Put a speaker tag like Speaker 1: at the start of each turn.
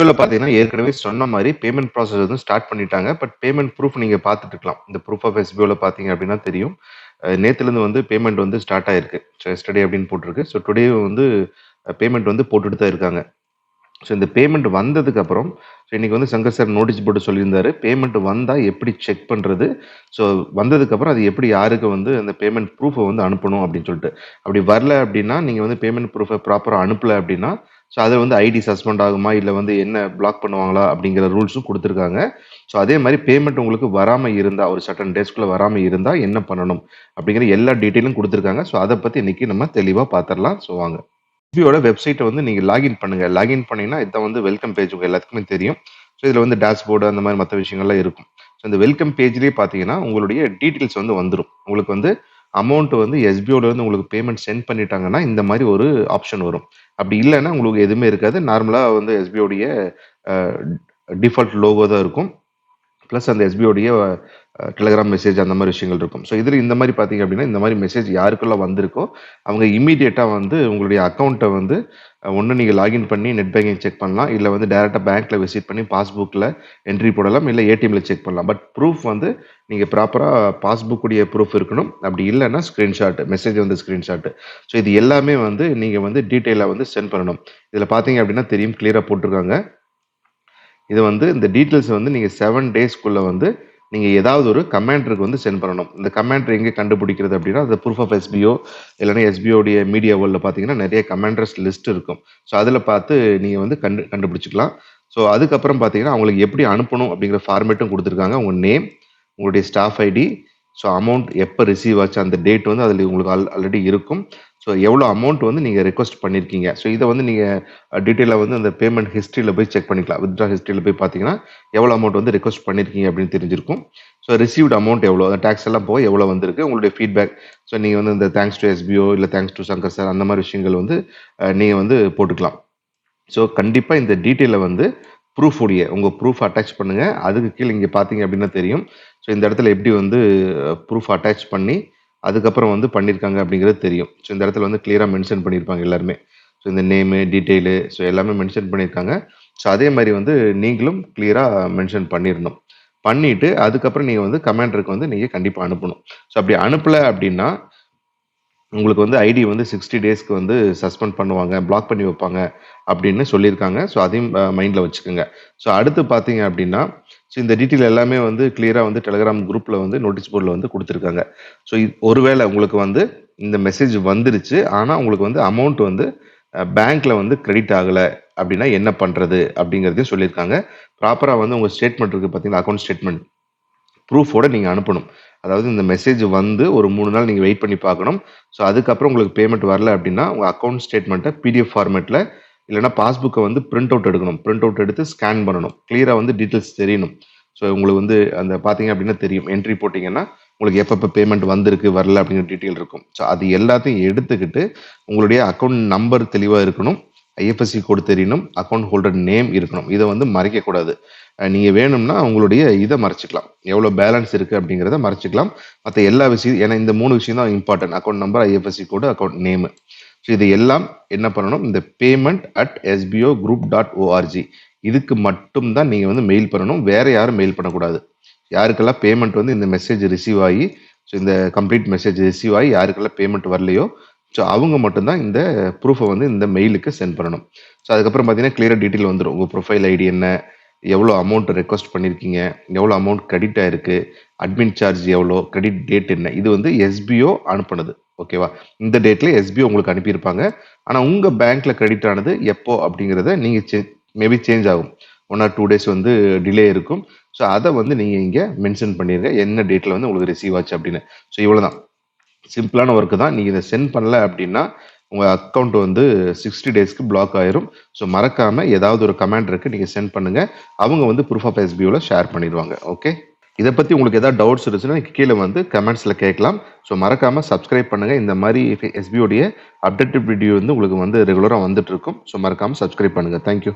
Speaker 1: இதுல பார்த்தீங்கன்னா, ஏற்கனவே சொன்ன மாதிரி பேமெண்ட் ப்ராசஸ் வந்து ஸ்டார்ட் பண்ணிட்டாங்க. பட் பேமெண்ட் ப்ரூஃப் நீங்க பார்த்துட்டு இருக்கலாம். இந்த ப்ரூஃப் ஆஃப் எஸ்பிஓல பார்த்தீங்க அப்படின்னா தெரியும். நேற்றுலேருந்து வந்து பேமெண்ட் வந்து ஸ்டார்ட் ஆயிருக்கு. ஸோ எஸ்டர்டே அப்படின்னு போட்டிருக்கு. ஸோ டுடே வந்து பேமெண்ட் வந்து போட்டுட்டு தான் இருக்காங்க. ஸோ இந்த பேமெண்ட் வந்ததுக்கப்புறம் ஸோ இன்னைக்கு வந்து சங்கர் சார் நோட்டீஸ் போட்டு சொல்லியிருந்தாரு. பேமெண்ட் வந்தா எப்படி செக் பண்றது? ஸோ வந்ததுக்கப்புறம் அது எப்படி யாருக்கு வந்து அந்த பேமெண்ட் ப்ரூஃபை வந்து அனுப்பணும் அப்படின்னு சொல்லிட்டு. அப்படி வரல அப்படின்னா, நீங்க வந்து பேமெண்ட் ப்ரூஃபை ப்ராப்பராக அனுப்பல அப்படின்னா, ஸோ அதில் வந்து ஐடி சஸ்பெண்ட் ஆகுமா? இல்லை வந்து என்ன பிளாக் பண்ணுவாங்களா? அப்படிங்கிற ரூல்ஸும் கொடுத்துருக்காங்க ஸோ அதே மாதிரி பேமெண்ட் உங்களுக்கு வராமல் இருந்தால் ஒரு சட்டன் டேஸ்க்குள்ளே வராமல் இருந்தால் என்ன பண்ணணும்? அப்படிங்கிற எல்லா டீட்டெயிலும் கொடுத்துருக்காங்க ஸோ அதை பற்றி இன்னைக்கு நம்ம தெளிவாக பார்த்துடலாம் ஸோ வாங்க. எஸ்பிஓட வெப்சைட்டை வந்து நீங்கள் லாகின் பண்ணுங்கள் லாகின் பண்ணிங்கன்னா இதான் வந்து வெல்கம் பேஜ் உங்கள் எல்லாத்துக்குமே தெரியும். ஸோ இதில் வந்து டேஷ்போர்டு அந்த மாதிரி மற்ற விஷயங்கள்லாம் இருக்கும். ஸோ இந்த வெல்கம் பேஜ்லேயே பார்த்தீங்கன்னா, உங்களுடைய டீட்டெயில்ஸ் வந்து வந்துடும் உங்களுக்கு வந்து அமௌண்ட் வந்து எஸ்பிஓல இருந்து உங்களுக்கு பேமெண்ட் சென்ட் பண்ணிட்டாங்கன்னா, இந்த மாதிரி ஒரு ஆப்ஷன் வரும். அப்படி இல்லைன்னா உங்களுக்கு எதுவுமே இருக்காது. நார்மலாக வந்து எஸ்பிஓடைய டிஃபால்ட் லோகோ தான் இருக்கும். ப்ளஸ் அந்த எஸ்பிஓடைய டெலகிராம் மெசேஜ் அந்த மாதிரி விஷயங்கள் இருக்கும். ஸோ இதில் இந்த மாதிரி பார்த்தீங்க அப்படின்னா, இந்த மாதிரி மெசேஜ் யாருக்குள்ளே வந்திருக்கோ, அவங்க இமீடியட்டாக வந்து உங்களுடைய அக்கௌண்ட்டை வந்து ஒன்று நீங்கள் லாகின் பண்ணி நெட் பேங்கிங் செக் பண்ணலாம். இல்லை வந்து டேரெக்டாக பேங்க்கில் விசிட் பண்ணி பாஸ்புக்கில் என்ட்ரி போடலாம். இல்லை ஏடிஎம்ல செக் பண்ணலாம். பட் ப்ரூஃப் வந்து நீங்கள் ப்ராப்பராக பாஸ்புக் உடைய ப்ரூஃப் இருக்கணும். அப்படி இல்லைன்னா ஸ்க்ரீன்ஷாட் மெசேஜ் வந்து ஸ்க்ரீன்ஷாட் ஸோ இது எல்லாமே வந்து நீங்கள் வந்து டீட்டெயிலாக வந்து சென்ட் பண்ணணும். இதில் பார்த்தீங்க அப்படின்னா தெரியும் கிளியராக போட்டிருக்காங்க. இது வந்து இந்த டீட்டெயில்ஸ் வந்து நீங்கள் செவன் டேஸ்க்குள்ளே வந்து நீங்கள் ஏதாவது ஒரு கமாண்டருக்கு வந்து சென்ட் பண்ணணும். இந்த கமாண்டர் எங்கே கண்டுபிடிக்கிறது அப்படின்னா, அந்த ப்ரூஃப் ஆஃப் எஸ்பிஓ இல்லைன்னா எஸ்பிஓடைய மீடியா வேர்ல்டில் பார்த்தீங்கன்னா, நிறைய கமாண்டர்ஸ் லிஸ்ட் இருக்கும். ஸோ அதில் பார்த்து நீங்கள் வந்து கண்டு கண்டுபிடிச்சிக்கலாம் ஸோ அதுக்கப்புறம் பார்த்தீங்கன்னா, அவங்களுக்கு எப்படி அனுப்பணும் அப்படிங்கிற ஃபார்மேட்டும் கொடுத்துருக்காங்க உங்கள் நேம், உங்களுடைய ஸ்டாஃப் ஐடி, ஸோ அமௌண்ட் எப்போ ரிசீவ் ஆச்சு அந்த டேட் வந்து அதில் உங்களுக்கு ஆல் ஆல்ரெடி இருக்கும். ஸோ எவ்வளோ அமௌண்ட் வந்து நீங்கள் ரெக்வஸ்ட் பண்ணியிருக்கீங்க. ஸோ இதை வந்து நீங்கள் டீட்டெயிலாக வந்து அந்த பேமெண்ட் ஹிஸ்ட்ரியில் போய் செக் பண்ணிக்கலாம். வித்ட்ரா ஹிஸ்ட்ரியில் போய் பார்த்தீங்கன்னா, எவ்வளோ அமௌண்ட் வந்து ரெக்வஸ்ட் பண்ணியிருக்கீங்க அப்படின்னு தெரிஞ்சிருக்கும். ஸோ ரிசீவ்ட் அமௌண்ட் எவ்வளோ? அந்த டேக்ஸ் எல்லாம் போக எவ்வளோ வந்திருக்கு? உங்களுடைய ஃபீட்பேக். ஸோ நீங்கள் வந்து இந்த தேங்க்ஸ் டூ எஸ்பிஓ இல்லை தேங்க்ஸ் டூ சங்கர் சார் அந்த மாதிரி விஷயங்கள் வந்து நீங்கள் வந்து போட்டுக்கலாம். ஸோ கண்டிப்பாக இந்த டீட்டெயிலை வந்து ப்ரூஃப் உடைய உங்கள் ப்ரூஃப் அட்டாச் பண்ணுங்கள் அதுக்கு கீழே இங்கே பார்த்தீங்க அப்படின்னா தெரியும். ஸோ இந்த இடத்துல எப்படி வந்து ப்ரூஃப் அட்டாச் பண்ணி, அதுக்கப்புறம் வந்து பண்ணியிருக்காங்க அப்படிங்கிறது தெரியும். ஸோ இந்த இடத்துல வந்து கிளியராக மென்ஷன் பண்ணியிருப்பாங்க எல்லாருமே. ஸோ இந்த நேமு, டீட்டெயிலு ஸோ எல்லாமே மென்ஷன் பண்ணியிருக்காங்க. ஸோ அதே மாதிரி வந்து நீங்களும் கிளியராக மென்ஷன் பண்ணிடணும் பண்ணிவிட்டு அதுக்கப்புறம் நீங்கள் வந்து கமாண்டருக்கு வந்து நீங்கள் கண்டிப்பாக அனுப்பணும். ஸோ அப்படி அனுப்பல அப்படின்னா உங்களுக்கு வந்து ஐடி வந்து 60 டேஸ்க்கு வந்து சஸ்பெண்ட் பண்ணுவாங்க. பிளாக் பண்ணி வைப்பாங்க அப்படின்னு சொல்லியிருக்காங்க. ஸோ அதையும் மைண்டில் வச்சுக்கோங்க ஸோ அடுத்து பார்த்தீங்க அப்படின்னா, ஸோ இந்த டீட்டெயில் எல்லாமே வந்து கிளியராக வந்து டெலிகிராம் குரூப்பில் வந்து நோட்டீஸ் போர்டில் வந்து கொடுத்துருக்காங்க ஸோ ஒருவேளை உங்களுக்கு வந்து இந்த மெசேஜ் வந்துருச்சு. ஆனால் உங்களுக்கு வந்து அமௌண்ட் வந்து பேங்க்கில் பேங்க்ல வந்து கிரெடிட் ஆகலை அப்படின்னா என்ன பண்ணுறது அப்படிங்கிறதையும் சொல்லியிருக்காங்க. ப்ராப்பராக வந்து உங்கள் ஸ்டேட்மெண்ட் இருக்குது பார்த்தீங்கன்னா அக்கௌண்ட் ஸ்டேட்மெண்ட். ப்ரூஃபோட நீங்கள் அனுப்பணும். அதாவது இந்த மெசேஜ் வந்து ஒரு மூணு நாள் நீங்கள் வெயிட் பண்ணி பார்க்கணும். ஸோ அதுக்கப்புறம் உங்களுக்கு பேமெண்ட் வரல அப்படின்னா, உங்கள் அக்கௌண்ட் ஸ்டேட்மெண்ட்டை பிடிஎஃப் ஃபார்மேட்டில் இல்லைனா பாஸ்புக்கை வந்து பிரிண்ட் அவுட் எடுக்கணும். பிரிண்ட் அவுட் எடுத்து ஸ்கேன் பண்ணணும். கிளியராக வந்து டீட்டெயில்ஸ் தெரியணும். ஸோ உங்களுக்கு வந்து அந்த பார்த்தீங்க அப்படின்னா தெரியும். என்ட்ரி போட்டிங்கன்னா உங்களுக்கு எப்பப்போ பேமெண்ட் வந்திருக்கு, வரல அப்படிங்கிற டீட்டெயில் இருக்கும். ஸோ அது எல்லாத்தையும் எடுத்துக்கிட்டு, உங்களுடைய அக்கௌண்ட் நம்பர் தெளிவாக இருக்கணும். ஐஎஃப்எஸ்சி கோடு தெரியணும். அக்கௌண்ட் ஹோல்டர் நேம் இருக்கணும். இதை வந்து மறைக்கக்கூடாது. நீங்கள் வேணும்னா உங்களுடைய இதை மறைச்சிக்கலாம் எவ்வளோ பேலன்ஸ் இருக்குது அப்படிங்கிறத மறைச்சிக்கலாம் மற்ற எல்லா விஷயம் ஏன்னா இந்த மூணு விஷயம் தான் important. Account number, IFSC code, account name. So இது எல்லாம் என்ன பண்ணணும்? இந்த payment at SPO group dot ORG இதுக்கு மட்டும் தான் நீங்கள் வந்து மெயில் பண்ணணும். வேறு யாரும் மெயில் பண்ணக்கூடாது. யாருக்கெல்லாம் பேமெண்ட் வந்து இந்த மெசேஜ் ரிசீவ் ஆகி, ஸோ இந்த கம்ப்ளீட் மெசேஜ் ரிசீவ் ஆகி யாருக்கெல்லாம் பேமெண்ட் வரலையோ, ஸோ அவங்க மட்டும்தான் இந்த ப்ரூஃபை வந்து இந்த மெயிலுக்கு சென்ட் பண்ணணும். ஸோ அதுக்கப்புறம் பார்த்தீங்கன்னா, கிளியராக டீட்டெயில் வந்துடும் உங்கள் ப்ரொஃபைல் ஐடி என்ன? எவ்வளோ அமௌண்ட் ரெக்வஸ்ட் பண்ணியிருக்கீங்க? எவ்வளோ அமௌண்ட் கிரெடிட் ஆயிருக்கு? அட்மின் சார்ஜ் எவ்வளோ? கிரெடிட் டேட் என்ன? இது வந்து எஸ்பிஓ அனுப்புனது. ஓகேவா? இந்த டேட்ல எஸ்பிஓ உங்களுக்கு அனுப்பியிருப்பாங்க. ஆனால் உங்கள் பேங்க்ல கிரெடிட் ஆனது எப்போ அப்படிங்கிறத நீங்கள் சே மேபி சேஞ்ச் ஆகும். ஒன் ஆர் டூ டேஸ் வந்து டிலே இருக்கும். ஸோ அதை வந்து நீங்கள் இங்கே மென்ஷன் பண்ணிடுங்க என்ன டேட்டில் வந்து உங்களுக்கு ரிசீவ் ஆச்சு அப்படின்னு. ஸோ இவ்வளோதான். சிம்பிளான ஒர்க்கு தான். நீங்கள் இதை சென்ட் பண்ணல அப்படின்னா, உங்கள் அக்கவுண்ட் வந்து 60 டேஸ்க்கு பிளாக் ஆயிரும். ஸோ மறக்காமல் ஏதாவது ஒரு கமெண்ட் இருக்குது நீங்கள் சென்ட் பண்ணுங்கள் அவங்க வந்து ப்ரூஃப் ஆஃப் எஸ்பியூவில் ஷேர் பண்ணிடுவாங்க ஓகே. இதை பற்றி உங்களுக்கு ஏதாவது டவுட்ஸ் இருந்துச்சுன்னா, கீழே வந்து கமெண்ட்ஸில் கேட்கலாம். ஸோ மறக்காமல் சப்ஸ்கிரைப் பண்ணுங்கள் இந்த மாதிரி எஸ்பியோடைய அப்டேட்டட் வீடியோ வந்து உங்களுக்கு வந்து ரெகுலராக வந்துட்டு இருக்கும். ஸோ மறக்காமல் சப்ஸ்கிரைப் பண்ணுங்கள் தேங்க் யூ.